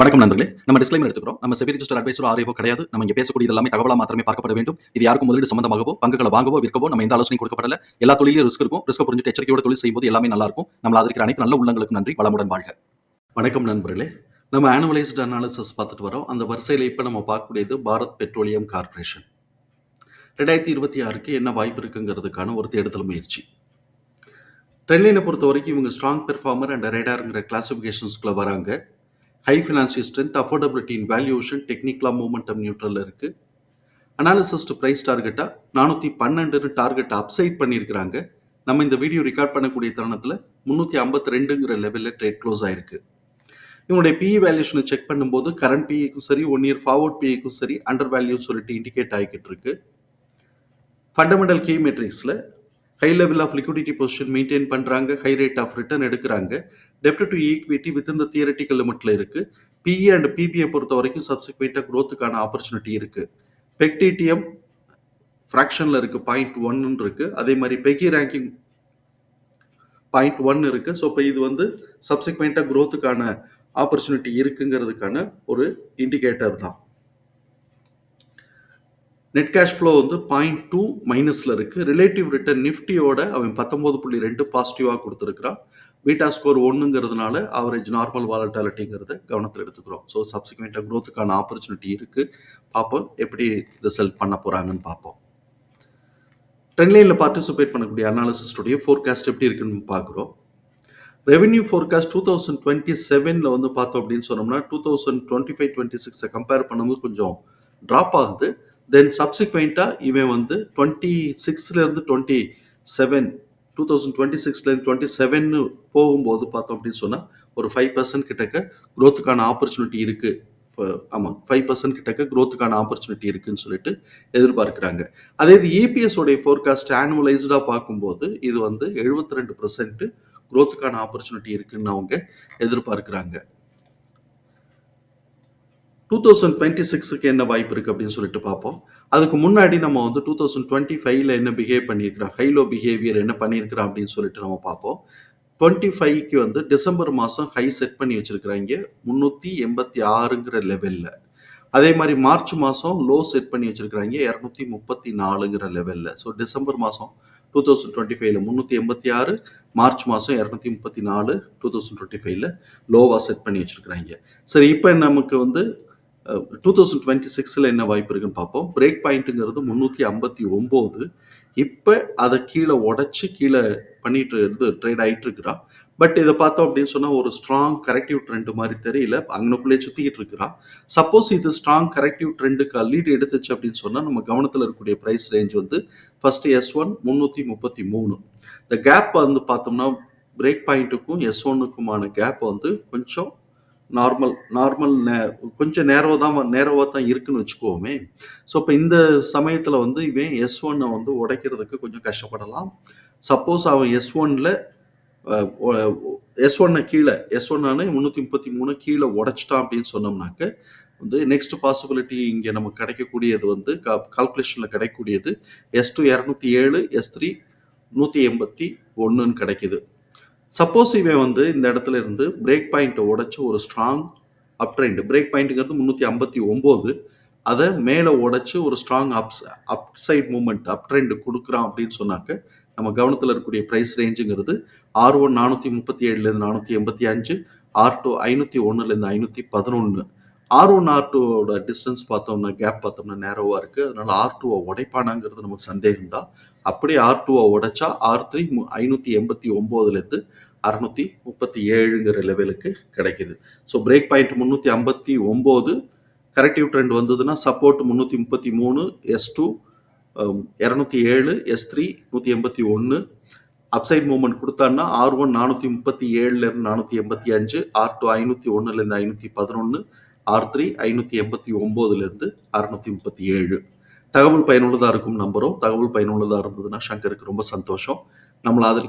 வணக்கம் நண்பர்களே. நம்ம டிஸ்க்ளைமர் எடுத்துக்கிறோம். நம்ம செபி ரிஜிஸ்டர் அட்வைசர் ஆரியோ கிடையாது. நம்ம இங்கே பேசக்கூடிய எல்லாமே தகவலாக மாத்திரமே பார்க்கப்பட வேண்டும். இது யாருக்கும் முதலீடு சம்பந்தமாகவோ பங்குகளை வாங்கவோ விற்கவோ நம்ம எந்த ஆலோசனை கொடுக்கப்படல. எல்லா தொழிலும் ரிஸ்க் இருக்கும். ரிஸ்க் புரிஞ்சுட்டு எச்சரிக்கையோட தொழில் செய்யும்போது எல்லாமே நல்லா இருக்கும். நம்ம அதற்கு அனைத்து நல்ல உள்ளங்களுக்கு நன்றி. வளமுடன் வாழ்க. வணக்கம் நண்பர்களே. நம்ம ஆனுவலைஸ்டு அனாலிசிஸ் பார்த்துட்டு வரோம். அந்த வரிசையில் இப்போ நம்ம பார்க்கக்கூடியது பாரத் பெட்ரோலியம் கார்ப்பரேஷன். ரெண்டாயிரத்தி இருபத்தி ஆறுக்கு என்ன வாய்ப்பு இருக்குங்கிறதுக்கான ஒரு தேடுதல் முயற்சி. ட்ரெண்ட்லைனை பொறுத்த வரைக்கும் இவங்க ஸ்ட்ராங் பெர்ஃபார்மர் அண்ட் ரேடாருங்கிற கிளாசிஃபிகேஷன்ஸ்குள்ளே வராங்க. High financial strength affordability in valuation டெக்னிக்கலாக மூமெண்டம் நியூட்ரலில் இருக்குது அனாலிசிஸ்ட் ப்ரைஸ் டார்கெட்டாக நானூற்றி பன்னெண்டுன்னு டார்கெட் அப்சைட் பண்ணியிருக்கிறாங்க. நம்ம இந்த வீடியோ ரெக்கார்ட் பண்ணக்கூடிய தருணத்தில் முந்நூற்றி ஐம்பத்தி ரெண்டுங்கிற லெவலில் ட்ரேட் க்ளோஸ் ஆயிருக்கு. இவனுடைய பிஇ வேல்யூஷனை செக் பண்ணும்போது கரண்ட் பிஇக்கும் சரி ஒன் இயர் ஃபார்வர்ட் பிஇக்கும் சரி அண்டர் வேல்யூன்னு சொல்லிட்டு இண்டிகேட் ஆகிக்கிட்டு இருக்கு. Fundamental K மெட்ரிக்ஸில் high level of liquidity position maintain பண்ணுறாங்க ஹை ரேட் ஆஃப் ரிட்டர்ன் எடுக்கிறாங்க. டெப்ட் டு ஈக்விட்டி வித் இந்த தியரட்டிக்கல் லிமிட்டில் இருக்குது பிஇ அண்ட் பிபிஐ பொறுத்த வரைக்கும் சப்சிக்வெண்ட்டாக க்ரோத்துக்கான ஆப்பர்ச்சுனிட்டி இருக்குது பெக்டிடிஎம் ஃப்ராக்ஷனில் இருக்குது பாயிண்ட் ஒன்னு இருக்குது அதே மாதிரி பெகி ரேங்கிங் பாயிண்ட் ஒன் இருக்குது ஸோ இப்போ இது வந்து சப்சிக்வெண்ட்டாக க்ரோத்துக்கான ஆப்பர்ச்சுனிட்டி இருக்குங்கிறதுக்கான ஒரு இண்டிகேட்டர் தான். நெட் கேஷ் ஃப்ளோ வந்து பாயிண்ட் டூ மைனஸில் இருக்குது ரிலேட்டிவ் ரிட்டர்ன் நிஃப்டியோட அவன் பத்தொம்போது புள்ளி ரெண்டு பாசிட்டிவாக கொடுத்துருக்குறான். பீட்டா ஸ்கோர் ஒன்றுங்கிறதுனால ஆவரேஜ் நார்மல் வாலட்டாலிட்டிங்கிறத கவனத்தில் எடுத்துக்கிறோம். ஸோ சப்சிக்வெண்ட்டாக க்ரோத்துக்கான ஆப்பர்ச்சுனிட்டி இருக்குது பார்ப்போம் எப்படி ரிசல்ட் பண்ண போகிறாங்கன்னு பார்ப்போம். ட்ரெண்ட்லைனில் பார்ட்டிசிபேட் பண்ணக்கூடிய அனாலிசிஸ்டுடைய ஃபோர்காஸ்ட் எப்படி இருக்குன்னு பார்க்குறோம். Revenue forecast two thousand twenty செவனில் வந்து பார்த்தோம் அப்படின்னு சொன்னோம்னா two thousand twenty five twenty சிக்ஸை கம்பேர் பண்ணும்போது கொஞ்சம் ட்ராப் ஆகுது. தென் சப்சிக்வெண்ட்டாக uh, இவன் வந்து twenty சிக்ஸ்லேருந்து twenty seven two thousand twenty சிக்ஸ்லேருந்து twenty seven போகும்போது பார்த்தோம் அப்படின்னு சொன்னால் ஒரு ஃபைவ் பர்சன்ட் கிட்டக்க க்ரோத்துக்கான ஆப்பர்ச்சுனிட்டி இருக்குது ஆமாம் ஃபைவ் பர்சன்ட் கிட்டக்க க்ரோத்துக்கான ஆப்பர்ச்சுனிட்டி இருக்குன்னு சொல்லிட்டு எதிர்பார்க்குறாங்க. அதே இது EPS ஃபோர்காஸ்ட் ஆனுவலைஸ்டாக பார்க்கும்போது இது வந்து எழுபத்தி ரெண்டு பர்சன்ட் க்ரோத்துக்கான ஆப்பர்ச்சுனிட்டி இருக்குன்னு அவங்க எதிர்பார்க்குறாங்க. டூ தௌசண்ட் டுவெண்ட்டி சிக்ஸுக்கு என்ன வாய்ப்பு இருக்குது அப்படின்னு சொல்லிட்டு பார்ப்போம். அதுக்கு முன்னாடி நம்ம வந்து டூ தௌசண்ட் டுவெண்ட்டி ஃபைவ்ல என்ன பிஹேவ் பண்ணியிருக்கிறோம் ஹைலோ பிஹேவியர் என்ன பண்ணியிருக்கிறான் அப்படின்னு சொல்லிட்டு நம்ம பார்ப்போம். டுவெண்ட்டி ஃபைவ்க்கு வந்து டிசம்பர் மாதம் ஹை செட் பண்ணி வச்சுருக்கிறாங்க முந்நூற்றி எண்பத்தி ஆறுங்கிற லெவலில் அதே மாதிரி மார்ச் மாதம் லோ செட் பண்ணி வச்சுருக்கிறாங்க இரநூத்தி முப்பத்தி நாலுங்கிற லெவலில் ஸோ டிசம்பர் மாதம் டூ தௌசண்ட் டுவெண்ட்டி ஃபைவ்ல முந்நூற்றி எண்பத்தி ஆறு மார்ச் மாதம் இரநூத்தி முப்பத்தி நாலு டூ தௌசண்ட் டுவெண்ட்டி ஃபைவ்ல லோவாக செட் பண்ணி வச்சுருக்கிறாங்க சரி இப்போ நமக்கு வந்து டூ தௌசண்ட் டுவெண்ட்டி சிக்ஸில் என்ன வாய்ப்பு இருக்குன்னு பார்ப்போம். பிரேக் பாயிண்ட்டுங்கிறது முந்நூற்றி ஐம்பத்தி ஒம்பது. இப்போ அதை கீழே உடச்சி கீழே பண்ணிட்டு இருந்து ட்ரேட் ஆகிட்டு இருக்கிறான். பட் இதை பார்த்தோம் அப்படின்னு சொன்னால் ஒரு ஸ்ட்ராங் கரெக்டிவ் ட்ரெண்டு மாதிரி தெரியல. அங்கனுக்குள்ளே சுற்றிக்கிட்டு இருக்கிறான். சப்போஸ் இது ஸ்ட்ராங் கரெக்டிவ் ட்ரெண்டுக்கு லீடு எடுத்துச்சு அப்படின்னு சொன்னால் நம்ம கவனத்தில் இருக்கக்கூடிய ப்ரைஸ் ரேஞ்ச் வந்து ஃபர்ஸ்ட் எஸ் ஒன் முந்நூற்றி முப்பத்தி மூணு. இந்த கேப் வந்து பார்த்தோம்னா பிரேக் பாயிண்ட்டுக்கும் எஸ் ஒன்னுக்குமான கேப் வந்து கொஞ்சம் நார்மல் நார்மல் நே கொஞ்சம் நேரோ தான் நேரோவாக தான் இருக்குன்னு வச்சுக்கோமே. ஸோ இப்போ இந்த சமயத்தில் வந்து இவன் எஸ் ஒன்னை வந்து உடைக்கிறதுக்கு கொஞ்சம் கஷ்டப்படலாம். சப்போஸ் அவன் எஸ் ஒன்னில் எஸ் ஒன்னை கீழே எஸ் ஒன்னானு முந்நூற்றி முப்பத்தி மூணு கீழே உடைச்சிட்டான் அப்படின்னு சொன்னோம்னாக்க வந்து நெக்ஸ்ட் பாசிபிலிட்டி இங்கே நமக்கு கிடைக்கக்கூடியது வந்து கால்குலேஷனில் கிடைக்கக்கூடியது எஸ் டூ இரநூத்தி ஏழு எஸ் த்ரீ நூற்றி எண்பத்தி ஒன்றுன்னு கிடைக்கிது. சப்போஸ் இவன் வந்து இந்த இடத்துல இருந்து பிரேக் பாயிண்ட்டை உடைச்சி ஒரு ஸ்ட்ராங் அப் ட்ரெண்ட் பிரேக் பாயிண்ட்டுங்கிறது முந்நூற்றி ஐம்பத்தி ஒம்பது. அதை மேலே உடைச்சி ஒரு strong ups upside moment up trend கொடுக்குறான் அப்படின்னு சொன்னாக்க நம்ம கவனத்தில் இருக்கக்கூடிய ப்ரைஸ் ரேஞ்சுங்கிறது ஆர் ஒன் நானூற்றி முப்பத்தி ஏழுலேருந்து நானூற்றி எண்பத்தி அஞ்சு ஆர் டூ ஐநூற்றி ஒன்றுலேருந்து ஐநூற்றி பதினொன்று ஆர் ஒன் ஆர் டூவோட டிஸ்டன்ஸ் பார்த்தோம்னா கேப் பார்த்தோம்னா நேரோவாக இருக்குது அதனால் ஆர் டூவை உடைப்பானாங்கிறது நமக்கு சந்தேகம் தான் அப்படியே ஆர் டூவை உடைச்சா ஆர் த்ரீ ஐநூற்றி எண்பத்தி ஒம்போதுலேருந்து அறநூற்றி முப்பத்தி ஏழுங்கிற லெவலுக்கு கிடைக்குது. ஸோ பிரேக் பாயிண்ட் முந்நூற்றி ஐம்பத்தி ஒம்பது கரெக்டிவ் ட்ரெண்ட் வந்ததுன்னா சப்போர்ட் முந்நூற்றி முப்பத்தி மூணு எஸ் டூ um, இரநூத்தி ஏழு எஸ் த்ரீ நூற்றி எண்பத்தி ஒன்று. அப்சைட் மூவ்மெண்ட் கொடுத்தான்னா ஆர் ஒன் நானூற்றி முப்பத்தி ஏழுலேருந்து நானூற்றி எண்பத்தி அஞ்சு ஆர் டூ ஐநூற்றி ஒன்றுலேருந்து ஐநூற்றி பதினொன்று. ஆர் த்ரீ ஐநூற்றி எண்பத்தி ஒம்போதுலேருந்து அறுநூற்றி முப்பத்தி ஏழு. தகவல் பயனுள்ளதாக இருக்கும் நம்பரும் தகவல் பயனுள்ளதாக இருந்ததுன்னா சங்கருக்கு ரொம்ப சந்தோஷம். நம்மளை ஆதரிக்க